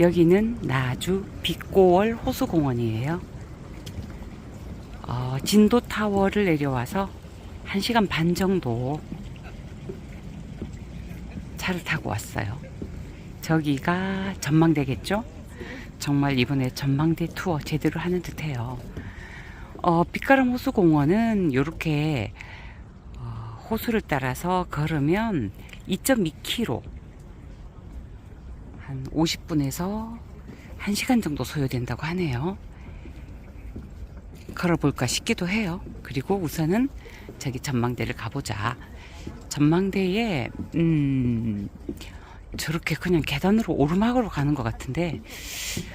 여기는 나주 빛고월 호수공원이에요. 어, 진도 타워를 내려와서 1시간 반 정도 차를 타고 왔어요. 저기가 전망대겠죠? 정말 이번에 전망대 투어 제대로 하는 듯해요. 어, 빛가람 호수공원은 이렇게 어, 호수를 따라서 걸으면 2.2km 한 50분에서 1시간 정도 소요된다고 하네요. 걸어볼까 싶기도 해요. 그리고 우선은 저기 전망대를 가보자. 전망대에 음 저렇게 그냥 계단으로 오르막으로 가는 것 같은데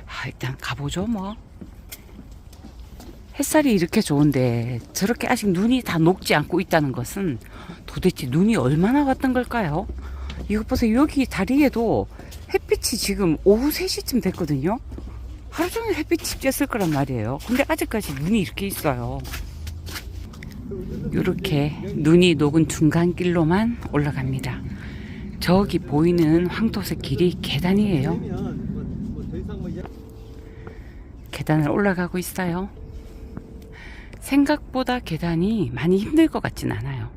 아, 일단 가보죠 뭐. 햇살이 이렇게 좋은데 저렇게 아직 눈이 다 녹지 않고 있다는 것은 도대체 눈이 얼마나 왔던 걸까요? 이것 보세요. 여기 다리에도 햇빛이 지금 오후 3시쯤 됐거든요. 하루 종일 햇빛이 쬐을 거란 말이에요. 근데 아직까지 눈이 이렇게 있어요. 이렇게 눈이 녹은 중간길로만 올라갑니다. 저기 보이는 황토색 길이 계단이에요. 계단을 올라가고 있어요. 생각보다 계단이 많이 힘들 것 같진 않아요.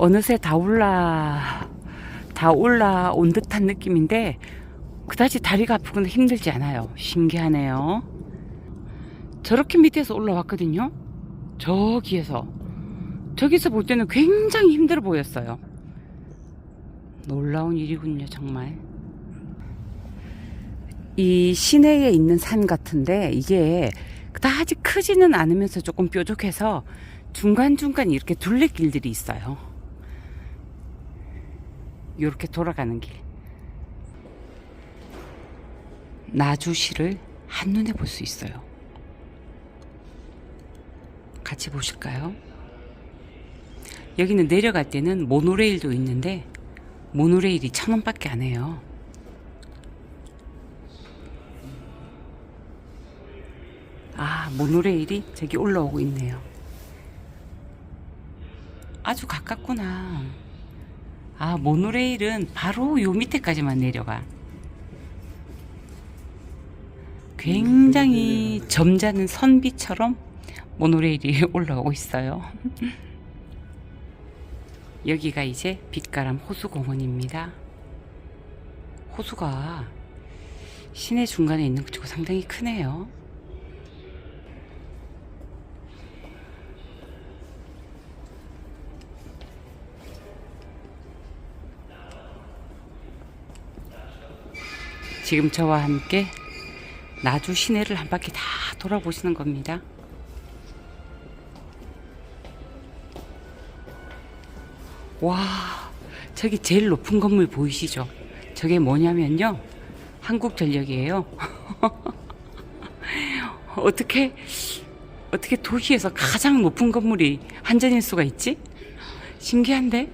어느새 다 올라, 다 올라온 듯한 느낌인데, 그다지 다리가 아프거나 힘들지 않아요. 신기하네요. 저렇게 밑에서 올라왔거든요. 저기에서. 저기서 볼 때는 굉장히 힘들어 보였어요. 놀라운 일이군요, 정말. 이 시내에 있는 산 같은데, 이게 그다지 크지는 않으면서 조금 뾰족해서 중간중간 이렇게 둘레길들이 있어요. 이렇게 돌아가는 길. 나주시를 한눈에 볼 수 있어요. 같이 보실까요? 여기는 내려갈 때는 모노레일도 있는데 모노레일이 천 원밖에 안 해요. 아, 모노레일이 저기 올라오고 있네요. 아주 가깝구나. 아, 모노레일은 바로 요 밑에까지만 내려가. 굉장히 점잖은 선비처럼 모노레일이 올라오고 있어요. 여기가 이제 빛가람 호수공원입니다. 호수가 시내 중간에 있는 것 치고 상당히 크네요. 지금 저와 함께 나주 시내를 한 바퀴 다 돌아보시는 겁니다. 와, 저기 제일 높은 건물 보이시죠? 저게 뭐냐면요. 한국전력이에요. 어떻게, 어떻게 도시에서 가장 높은 건물이 한전일 수가 있지? 신기한데?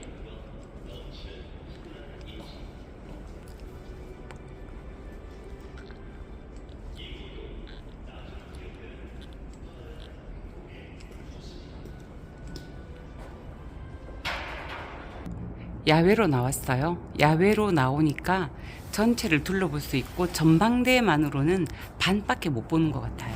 야외로 나왔어요. 야외로 나오니까 전체를 둘러볼 수 있고 전방대만으로는 반밖에 못 보는 것 같아요.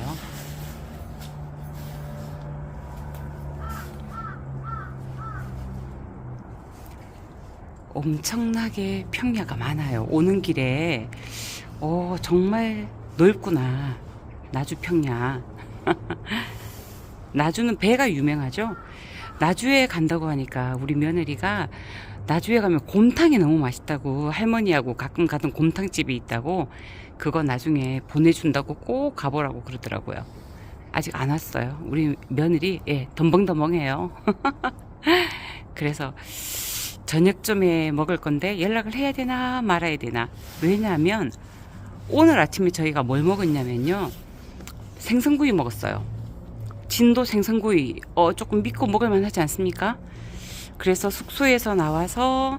엄청나게 평야가 많아요. 오는 길에 어 정말 넓구나. 나주 평야. 나주는 배가 유명하죠. 나주에 간다고 하니까 우리 며느리가 나주에 가면 곰탕이 너무 맛있다고 할머니하고 가끔 가던 곰탕집이 있다고 그거 나중에 보내준다고 꼭 가보라고 그러더라고요. 아직 안 왔어요. 우리 며느리 예 덤벙덤벙해요. 그래서 저녁쯤에 먹을 건데 연락을 해야 되나 말아야 되나 왜냐하면 오늘 아침에 저희가 뭘 먹었냐면요 생선구이 먹었어요. 진도 생선구이 어 조금 믿고 먹을만 하지 않습니까? 그래서 숙소에서 나와서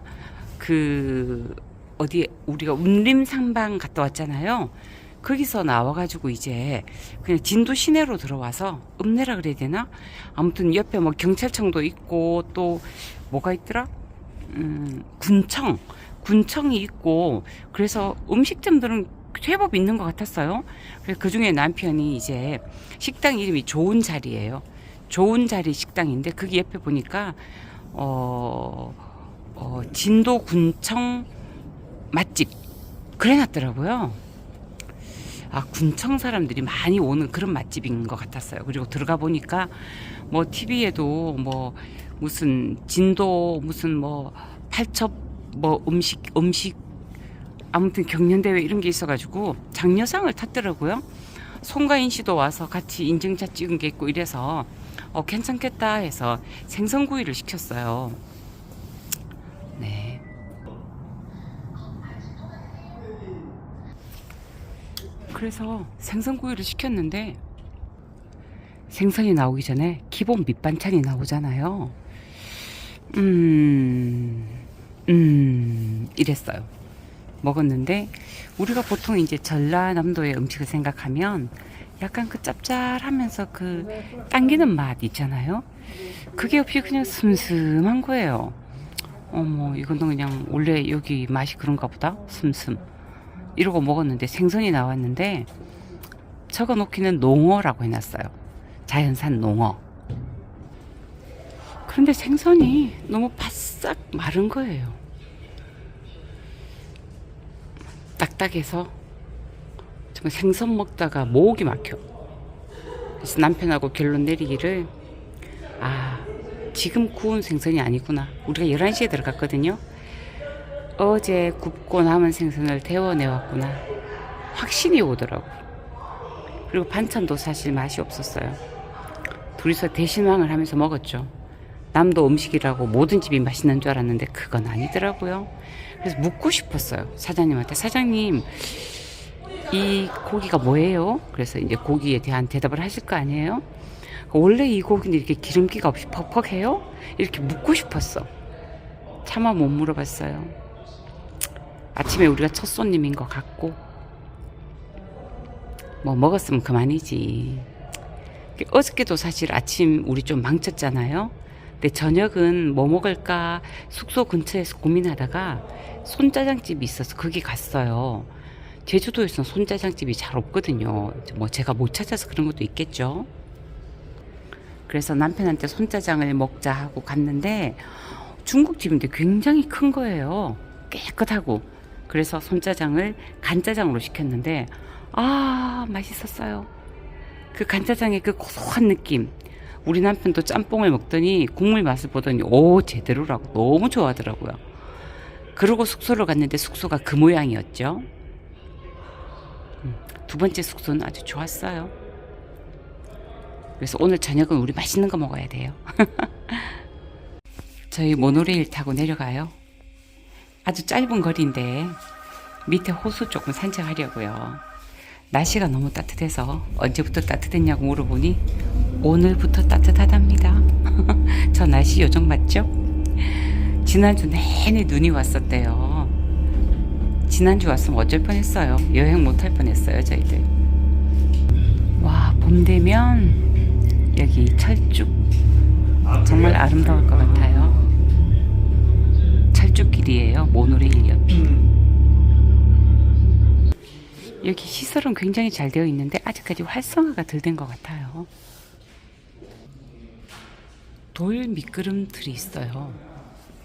그 어디 우리가 운림상방 갔다 왔잖아요. 거기서 나와가지고 이제 그냥 진도 시내로 들어와서 읍내라 그래야 되나? 아무튼 옆에 뭐 경찰청도 있고 또 뭐가 있더라? 음, 군청 군청이 있고 그래서 음식점들은 제법 있는 것 같았어요. 그래서 그 중에 남편이 이제 식당 이름이 좋은 자리예요. 좋은 자리 식당인데 거기 옆에 보니까 어, 어 진도 군청 맛집 그래놨더라고요. 아 군청 사람들이 많이 오는 그런 맛집인 것 같았어요. 그리고 들어가 보니까 뭐 TV에도 뭐 무슨 진도 무슨 뭐 팔첩 뭐 음식 음식 아무튼 경연대회 이런 게 있어가지고 장려상을 탔더라고요. 송가인 씨도 와서 같이 인증샷 찍은 게 있고 이래서 어, 괜찮겠다 해서 생선구이를 시켰어요. 네. 그래서 생선구이를 시켰는데 생선이 나오기 전에 기본 밑반찬이 나오잖아요. 음, 음, 이랬어요. 먹었는데 우리가 보통 이제 전라남도의 음식을 생각하면 약간 그 짭짤하면서 그 당기는 맛 있잖아요. 그게 없이 그냥 슴슴한 거예요. 어머, 이거는 그냥 원래 여기 맛이 그런가 보다. 슴슴. 이러고 먹었는데 생선이 나왔는데 적어 놓기는 농어라고 해놨어요. 자연산 농어. 그런데 생선이 너무 바싹 마른 거예요. 딱딱해서 정말 생선 먹다가 목이 막혀. 그래서 남편하고 결론 내리기를 아 지금 구운 생선이 아니구나. 우리가 11시에 들어갔거든요. 어제 굽고 남은 생선을 데워내왔구나. 확신이 오더라고. 그리고 반찬도 사실 맛이 없었어요. 둘이서 대신왕을 하면서 먹었죠. 남도 음식이라고 모든 집이 맛있는 줄 알았는데 그건 아니더라고요. 그래서 묻고 싶었어요. 사장님한테. 사장님, 이 고기가 뭐예요? 그래서 이제 고기에 대한 대답을 하실 거 아니에요? 원래 이 고기는 이렇게 기름기가 없이 퍽퍽해요? 이렇게 묻고 싶었어. 차마 못 물어봤어요. 아침에 우리가 첫 손님인 것 같고, 뭐 먹었으면 그만이지. 어저께도 사실 아침 우리 좀 망쳤잖아요. 근데 저녁은 뭐 먹을까 숙소 근처에서 고민하다가 손짜장집이 있어서 거기 갔어요. 제주도에서는 손짜장집이 잘 없거든요. 뭐 제가 못 찾아서 그런 것도 있겠죠. 그래서 남편한테 손짜장을 먹자 하고 갔는데 중국집인데 굉장히 큰 거예요. 깨끗하고. 그래서 손짜장을 간짜장으로 시켰는데 아 맛있었어요. 그 간짜장의 그 고소한 느낌. 우리 남편도 짬뽕을 먹더니 국물 맛을 보더니 오 제대로라고 너무 좋아하더라고요. 그러고 숙소를 갔는데 숙소가 그 모양이었죠. 음, 두 번째 숙소는 아주 좋았어요. 그래서 오늘 저녁은 우리 맛있는 거 먹어야 돼요. 저희 모노레일 타고 내려가요. 아주 짧은 거리인데 밑에 호수 조금 산책하려고요. 날씨가 너무 따뜻해서 언제부터 따뜻했냐고 물어보니 오늘부터 따뜻하답니다. 저 날씨 요정 맞죠? 지난주 내내 눈이 왔었대요. 지난주 왔으면 어쩔 뻔했어요. 여행 못할 뻔했어요, 저희들. 와, 봄 되면 여기 철쭉 정말 아름다울 것 같아요. 철쭉길이에요, 모노레일 옆이. 여기 시설은 굉장히 잘 되어 있는데 아직까지 활성화가 덜 된 것 같아요. 돌 미끄럼틀이 있어요.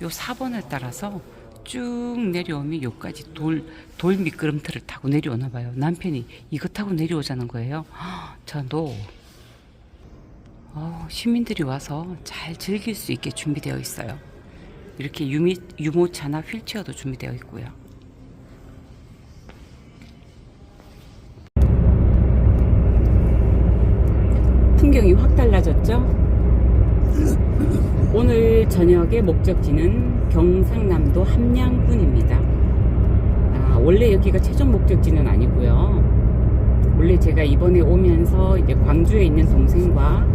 요 4번을 따라서 쭉 내려오면 요까지 돌, 돌 미끄럼틀을 타고 내려오나 봐요. 남편이 이거 타고 내려오자는 거예요. 헉, 저도 어, 시민들이 와서 잘 즐길 수 있게 준비되어 있어요. 이렇게 유미, 유모차나 휠체어도 준비되어 있고요. 풍경이 확 달라졌죠? 오늘 저녁의 목적지는 경상남도 함양군입니다. 아, 원래 여기가 최종 목적지는 아니고요. 원래 제가 이번에 오면서 이제 광주에 있는 동생과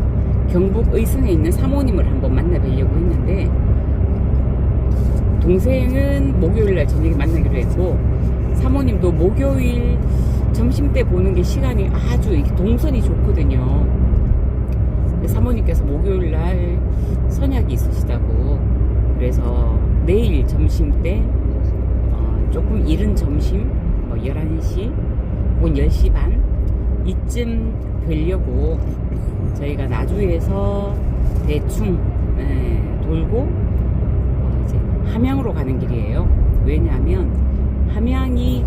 경북 의성에 있는 사모님을 한번 만나뵈려고 했는데 동생은 목요일 날 저녁에 만나기로 했고 사모님도 목요일 점심 때 보는 게 시간이 아주 동선이 좋거든요. 근데 사모님께서 목요일 날 선약이 있으시다고 그래서 내일 점심 때 조금 이른 점심 뭐 11시 혹은 10시 반 이쯤 되려고 저희가 나주에서 대충 예, 돌고 어, 이제 함양으로 가는 길이에요. 왜냐하면 함양이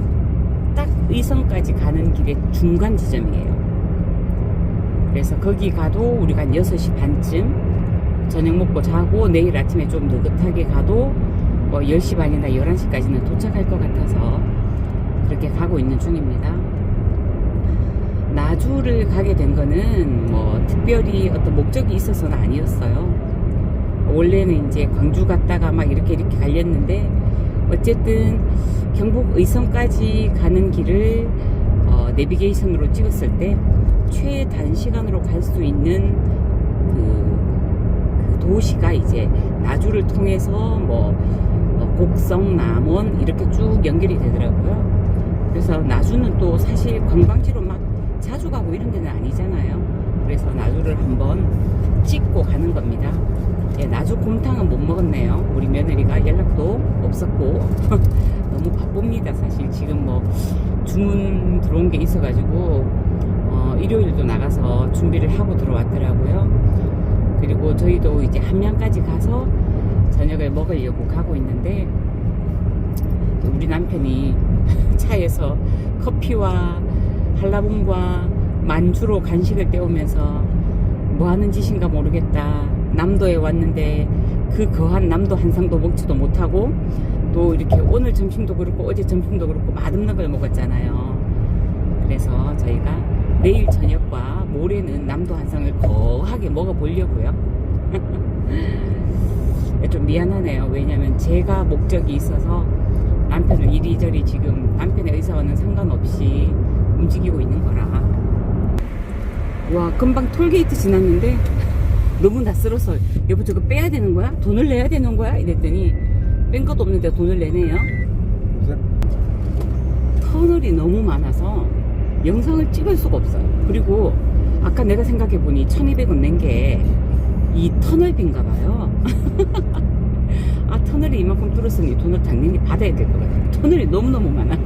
딱 의성까지 가는 길의 중간 지점이에요. 그래서 거기 가도 우리가 한 6시 반쯤 저녁 먹고 자고 내일 아침에 좀 느긋하게 가도 뭐 10시 반이나 11시까지는 도착할 것 같아서 그렇게 가고 있는 중입니다. 나주를 가게 된 거는 뭐 특별히 어떤 목적이 있어서는 아니었어요. 원래는 이제 광주 갔다가 막 이렇게 이렇게 갈렸는데 어쨌든 경북 의성까지 가는 길을 어, 내비게이션으로 찍었을 때 최단시간으로 갈 수 있는 그, 그 도시가 이제 나주를 통해서 뭐 어, 곡성, 남원 이렇게 쭉 연결이 되더라고요. 그래서 나주는 또 사실 관광지로 막 자주 가고 이런 데는 아니잖아요. 그래서 나주를 한번 찍고 가는 겁니다. 예, 나주 곰탕은 못 먹었네요. 우리 며느리가 연락도 없었고 너무 바쁩니다. 사실 지금 뭐 주문 들어온 게 있어가지고 어, 일요일도 나가서 준비를 하고 들어왔더라고요. 그리고 저희도 이제 함양까지 가서 저녁을 먹으려고 가고 있는데 우리 남편이 차에서 커피와 한라봉과 만주로 간식을 때우면서 뭐 하는 짓인가 모르겠다. 남도에 왔는데 그 거한 남도 한상도 먹지도 못하고 또 이렇게 오늘 점심도 그렇고 어제 점심도 그렇고 맛없는 걸 먹었잖아요. 그래서 저희가 내일 저녁과 모레는 남도 한상을 거하게 먹어보려고요. 좀 미안하네요. 왜냐면 제가 목적이 있어서 남편을 이리저리 지금 남편의 의사와는 상관없이 움직이고 있는 거라. 와, 금방 톨게이트 지났는데 너무 낯설어서 여보 저거 빼야 되는 거야? 돈을 내야 되는 거야? 이랬더니 뺀 것도 없는데 돈을 내네요. 터널이 너무 많아서 영상을 찍을 수가 없어요. 그리고 아까 내가 생각해 보니 1200원 낸 게 이 터널비인가 봐요. 아 터널이 이만큼 뚫었으니 돈을 당연히 받아야 될 것 같아요. 터널이 너무너무 많아.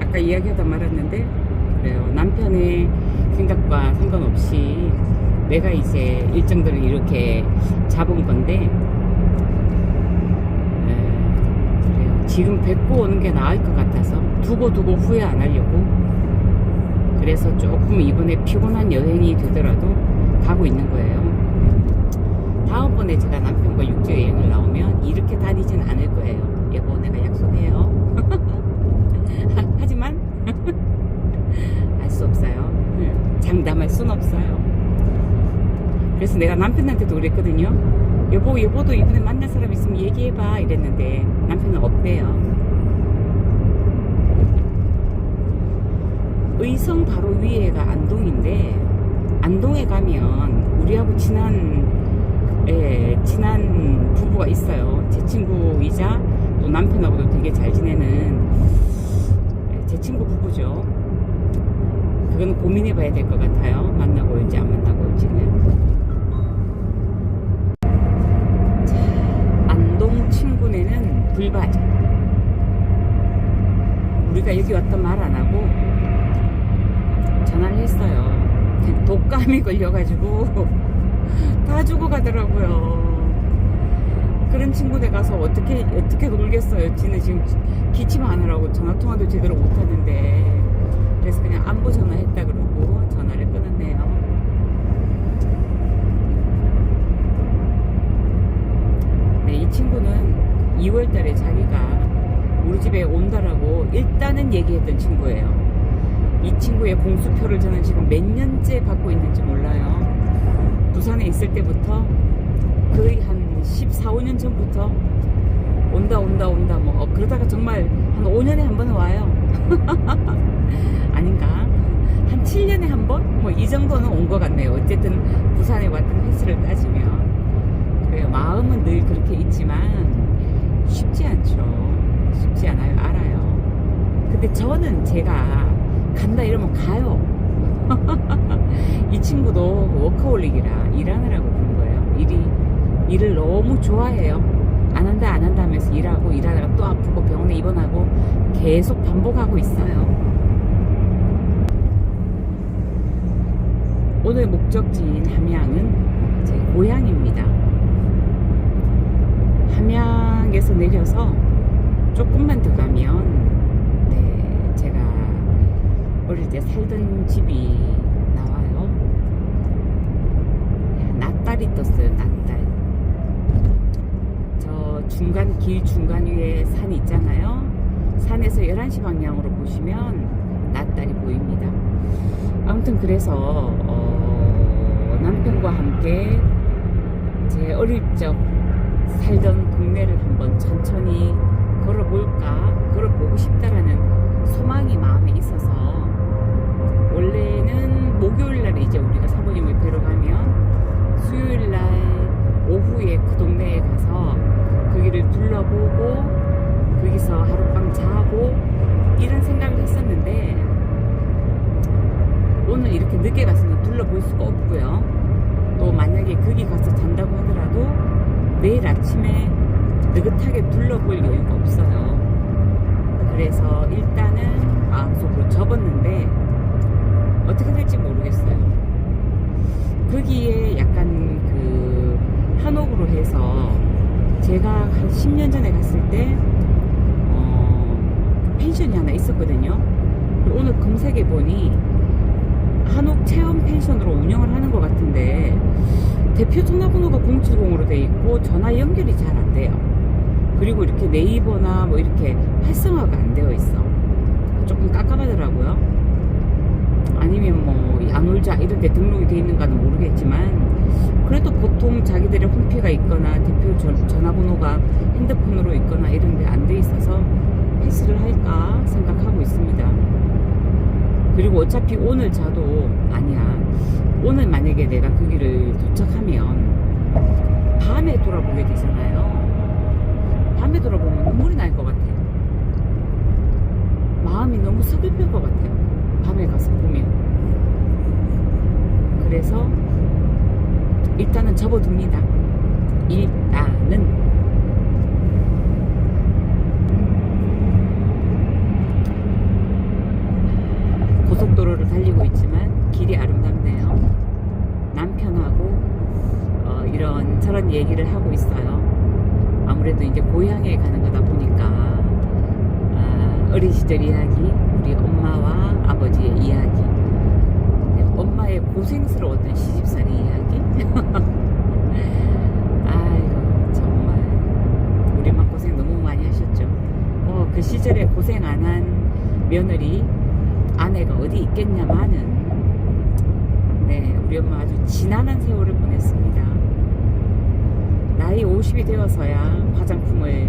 아까 이야기하다 말았는데 그래요. 남편의 생각과 상관없이 내가 이제 일정들을 이렇게 잡은 건데 에, 그래요. 지금 뵙고 오는 게 나을 것 같아서 두고 두고 후회 안 하려고 그래서 조금 이번에 피곤한 여행이 되더라도 가고 있는 거예요. 다음번에 제가 남편과 육지 여행을 나오면 이렇게 다니진 않을 거예요. 여보, 내가 약속해요. 하지만 알 수 없어요. 장담할 순 없어요. 그래서 내가 남편한테도 그랬거든요. 여보, 여보도 이번에 만날 사람 있으면 얘기해봐. 이랬는데 남편은 없대요. 의성 바로 위에가 안동인데 안동에 가면 우리하고 친한 예, 친한 부부가 있어요. 제 친구이자 또 남편하고도 되게 잘 지내는 예, 제 친구 부부죠. 그건 고민해 봐야 될 것 같아요. 만나고 올지 안 만나고 올지는. 자, 안동 친구네는 불발. 여기 왔던 말 안 하고 전화를 했어요. 독감이 걸려가지고 다 죽어가더라고요. 그런 친구네 가서 어떻게 어떻게 놀겠어요. 지는 지금 기침하느라고 전화 통화도 제대로 못 하는데 그래서 그냥 안부 전화했다 그러고 전화를 끊었네요. 네, 이 친구는 2월달에 자기가 우리 집에 온다라고 일단은 얘기했던 친구예요. 이 친구의 공수표를 저는 지금 몇 년째 받고 있는지 몰라요. 부산에 있을 때부터 거의 한 14, 15년 전부터 온다 온다 온다 뭐 어, 그러다가 정말 한 5년에 한 번은 와요. 아닌가? 한 7년에 한 번? 뭐 이 정도는 온 것 같네요. 어쨌든 부산에 왔던 횟수를 따지면 그래요. 마음은 늘 그렇게 있지만 쉽지 않죠. 쉽지 않아요. 알아요. 근데 저는 제가 간다 이러면 가요. 이 친구도 워커홀릭이라 일하느라고 그런 거예요. 일이 일을 너무 좋아해요. 안 한다 안 한다 하면서 일하고 일하다가 또 아프고 병원에 입원하고 계속 반복하고 있어요. 오늘 목적지인 함양은 제 고향입니다. 함양에서 내려서 조금만 더 가면 네 제가 어릴 때 살던 집이 나와요. 낫달이 떴어요. 낫달. 저 중간 길 중간 위에 산 있잖아요. 산에서 11시 방향으로 보시면 낫달이 보입니다. 아무튼 그래서 어, 남편과 함께 제 어릴 적 살던 동네를 한번 천천히 걸어볼까 걸어보고 싶다라는 소망이 마음에 있어서 원래는 목요일 날에 이제 우리가 사모님을 뵈러 가면 수요일 날 오후에 그 동네에 가서 거기를 둘러보고 거기서 하룻밤 자고 이런 생각을 했었는데 오늘 이렇게 늦게 가서는 둘러볼 수가 없고요. 또 만약에 거기 가서 잔다고 하더라도 내일 아침에 느긋하게 둘러볼 여유가 없어요. 그래서 일단은 마음속으로 접었는데 어떻게 될지 모르겠어요. 거기에 약간 그 한옥으로 해서 제가 한 10년 전에 갔을 때 어, 펜션이 하나 있었거든요. 오늘 검색해 보니 한옥 체험 펜션으로 운영을 하는 것 같은데 대표 전화번호가 070으로 돼 있고 전화 연결이 잘 안 돼요. 그리고 이렇게 네이버나 뭐 이렇게 활성화가 안 되어 있어. 조금 깝깝하더라고요. 아니면 뭐 야놀자 이런 데 등록이 돼 있는가는 모르겠지만 그래도 보통 자기들의 홈피가 있거나 대표 전, 전화번호가 핸드폰으로 있거나 이런 데 안 돼 있어서 패스를 할까 생각하고 있습니다. 그리고 어차피 오늘 자도 아니야. 오늘 만약에 내가 그 길을 도착하면 밤에 돌아보게 되잖아요. 밤에 돌아보면 눈물이 날 것 같아요. 마음이 너무 서글플 것 같아요. 밤에 가서 보면. 그래서 일단은 접어둡니다. 일단은 고속도로를 달리고 있지만 길이 아름답네요. 남편하고 어, 이런 저런 얘기를 하고 있어요. 아무래도 이제 고향에 가는 거다 보니까 아, 어린 시절 이야기, 우리 엄마와 아버지의 이야기, 네, 엄마의 고생스러웠던 시집살이 이야기. 아이고 정말 우리 엄마 고생 너무 많이 하셨죠. 어, 그 시절에 고생 안 한 며느리 아내가 어디 있겠냐마는 네 우리 엄마 아주 지난한 세월을 보냈습니다. 나이 50이 되어서야 화장품을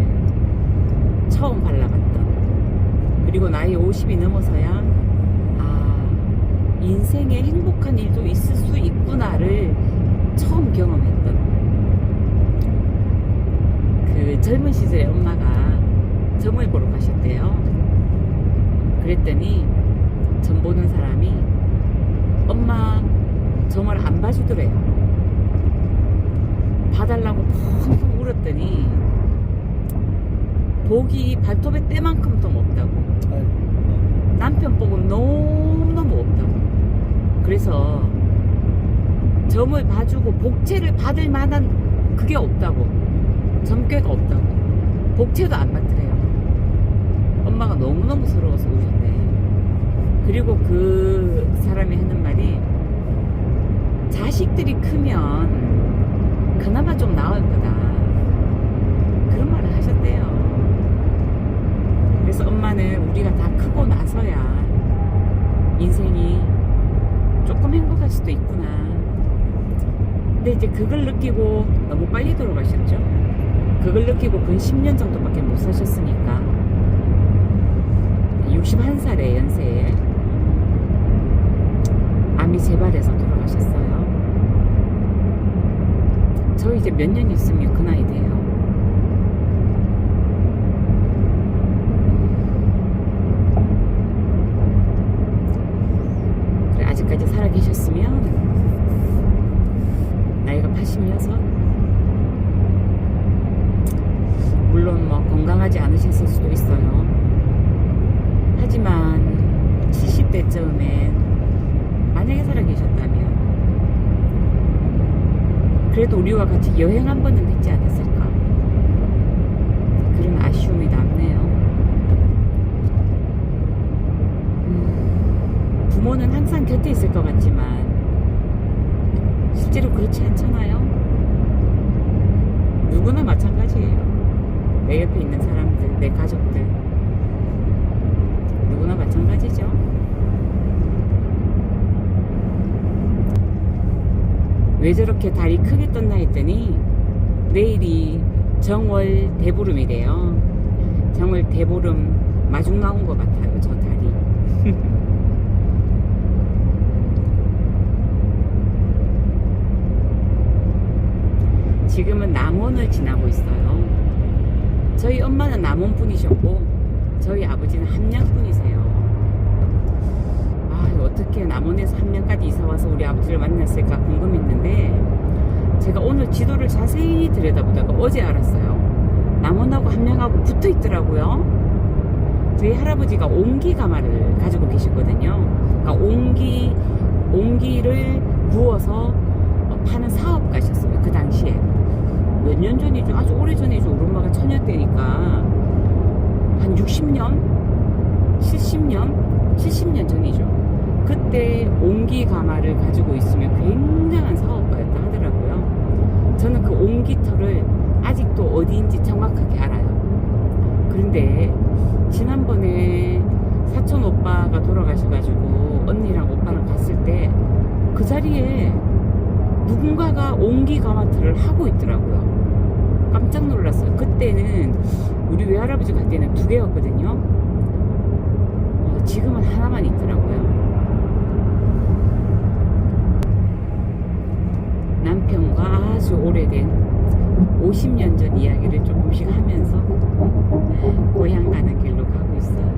처음 발라봤던 그리고 나이 50이 넘어서야 아 인생에 행복한 일도 있을 수 있구나를 처음 경험했던 그 젊은 시절에 엄마가 점을 보러 가셨대요. 그랬더니 점 보는 사람이 엄마 점을 안 봐주더래요. 봐달라고 펑펑 울었더니 복이 발톱에 때만큼도 없다고. 남편 복은 너무너무 없다고. 그래서 점을 봐주고 복채를 받을 만한 그게 없다고. 점괘가 없다고. 복채도 안 받더래요. 엄마가 너무너무 서러워서 우셨대. 그리고 그 사람이 하는 말이 자식들이 크면 그나마 좀 나을 거다. 그런 말을 하셨대요. 그래서 엄마는 우리가 다 크고 나서야 인생이 조금 행복할 수도 있구나. 근데 이제 그걸 느끼고 너무 빨리 돌아가셨죠. 그걸 느끼고 근 10년 정도밖에 못 사셨으니까 61살의 연세에 암이 재발해서 돌아가셨어요. 저 이제 몇 년 있으면 그 나이 돼요. 아직까지 살아 계셨으면 나이가 86? 물론 뭐 건강하지 않으셨을 수도 있어요. 하지만 70대쯤엔 만약에 살아 계셨다면 그래도 우리와 같이 여행 한 번은 했지 않았을까 그런 아쉬움이 남네요. 음, 부모는 항상 곁에 있을 것 같지만 실제로 그렇지 않잖아요. 누구나 마찬가지예요. 내 옆에 있는 사람들, 내 가족들. 누구나 마찬가지죠. 왜 저렇게 달이 크게 떴나 했더니 내일이 정월 대보름이래요. 정월 대보름 마중 나온 것 같아요, 저 달이. 지금은 남원을 지나고 있어요. 저희 엄마는 남원 분이셨고 저희 아버지는 함양 분이세요. 아 어떻게 남원에서 함양까지 이사 와서 우리 아버지를 만났을까 궁금했는데 제가 오늘 지도를 자세히 들여다보다가 어제 알았어요. 남원하고 함양하고 붙어 있더라고요. 저희 할아버지가 옹기 가마를 가지고 계시거든요. 그러니까 옹기 옹기를 구워서 어, 파는 사업가셨어요. 그 당시에. 몇 년 전이죠. 아주 오래 전이죠. 우리 엄마가 처녀 때니까. 한 60년? 70년? 70년 전이죠. 그때 옹기 가마를 가지고 있으면 굉장한 사업가였다 하더라고요. 저는 그 옹기터를 아직도 어디인지 정확하게 알아요. 그런데 지난번에 사촌 오빠가 돌아가셔가지고 언니랑 오빠랑 갔을 때 그 자리에 누군가가 옹기 가마트를 하고 있더라고요. 깜짝 놀랐어요. 그때는 우리 외할아버지 갈 때는 두 개였거든요. 어, 지금은 하나만 있더라고요. 남편과 아주 오래된 50년 전 이야기를 조금씩 하면서 고향 가는 길로 가고 있어요.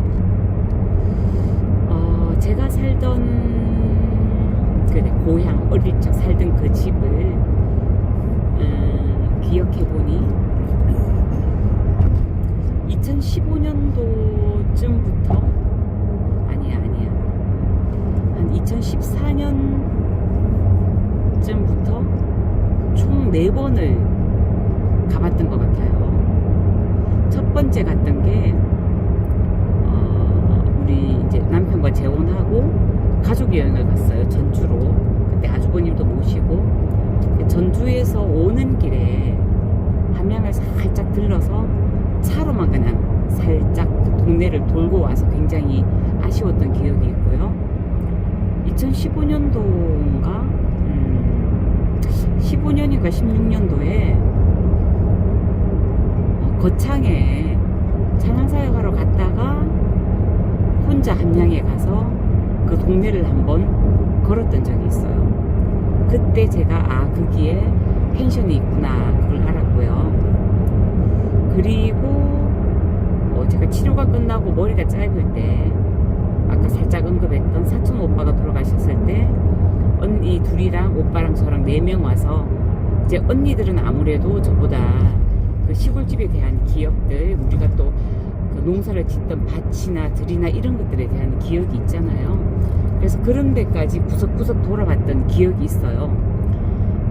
어, 제가 살던 그래 고향 어릴 적 살던 그 집을 음, 기억해 보니 2015년도쯤부터 아니야 아니야 한 2014년 쯤부터 총 4번을 가봤던 것 같아요. 첫 번째 갔던 게 어, 우리 이제 남편과 재혼하고 가족 여행을 갔어요. 전주로. 그때 아주버님도 모시고 전주에서 오는 길에 함양을 살짝 들러서 차로만 그냥 살짝 그 동네를 돌고 와서 굉장히 아쉬웠던 기억이 있고요. 2015년도인가? 음, 15년인가 16년도에 어, 거창에 찬양사역 하러 갔다가 혼자 함양에 가서 그 동네를 한번 걸었던 적이 있어요. 그때 제가 아 거기에 펜션이 있구나 그걸 알았고요. 그리고 어, 제가 치료가 끝나고 머리가 짧을 때 아까 살짝 언급했던 사촌 오빠가 돌아가셨을 때 언니 둘이랑 오빠랑 저랑 네 명 와서 이제 언니들은 아무래도 저보다 그 시골집에 대한 기억들 우리가 또 그 농사를 짓던 밭이나 들이나 이런 것들에 대한 기억이 있잖아요. 그래서 그런 데까지 구석구석 돌아봤던 기억이 있어요.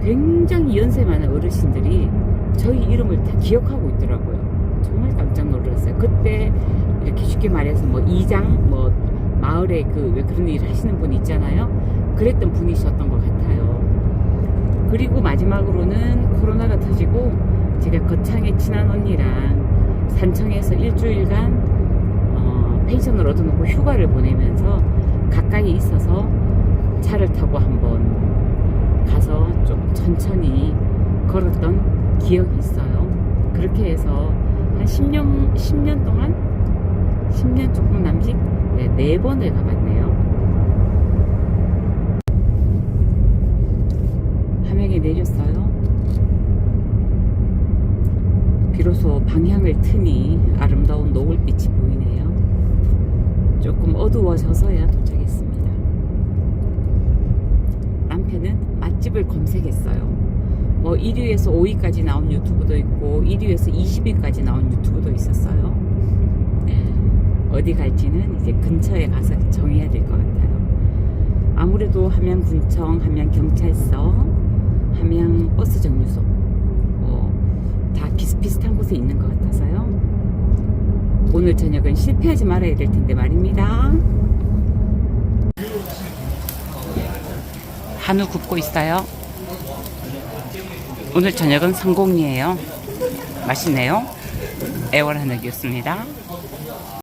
굉장히 연세 많은 어르신들이 저희 이름을 다 기억하고 있더라고요. 정말 깜짝 놀랐어요. 그때 이렇게 쉽게 말해서 뭐 이장, 뭐 마을에 그 왜 그런 일 하시는 분 있잖아요. 그랬던 분이셨던 것 같아요. 그리고 마지막으로는 코로나가 터지고 제가 거창에 친한 언니랑 산청에서 일주일간 어, 펜션을 얻어놓고 휴가를 보내면서 가까이 있어서 차를 타고 한번 가서 좀 천천히 걸었던 기억이 있어요. 그렇게 해서 한 10년, 10년 동안 10년 조금 남짓 네, 네 번을 가봤네요. 함양에 내렸어요. 비로소 방향을 트니 아름다운 노을빛이 보이네요. 조금 어두워져서야 도착했습니다. 남편은 맛집을 검색했어요. 뭐 1위에서 5위까지 나온 유튜브도 있고 1위에서 20위까지 나온 유튜브도 있었어요. 어디 갈지는 이제 근처에 가서 정해야 될 것 같아요. 아무래도 함양군청, 함양경찰서, 함양버스 정류소 뭐, 다 비슷비슷한 곳에 있는 것 같아서요. 오늘 저녁은 실패하지 말아야 될 텐데 말입니다. 한우 굽고 있어요. 오늘 저녁은 성공이에요. 맛있네요. 애월 한우였습니다.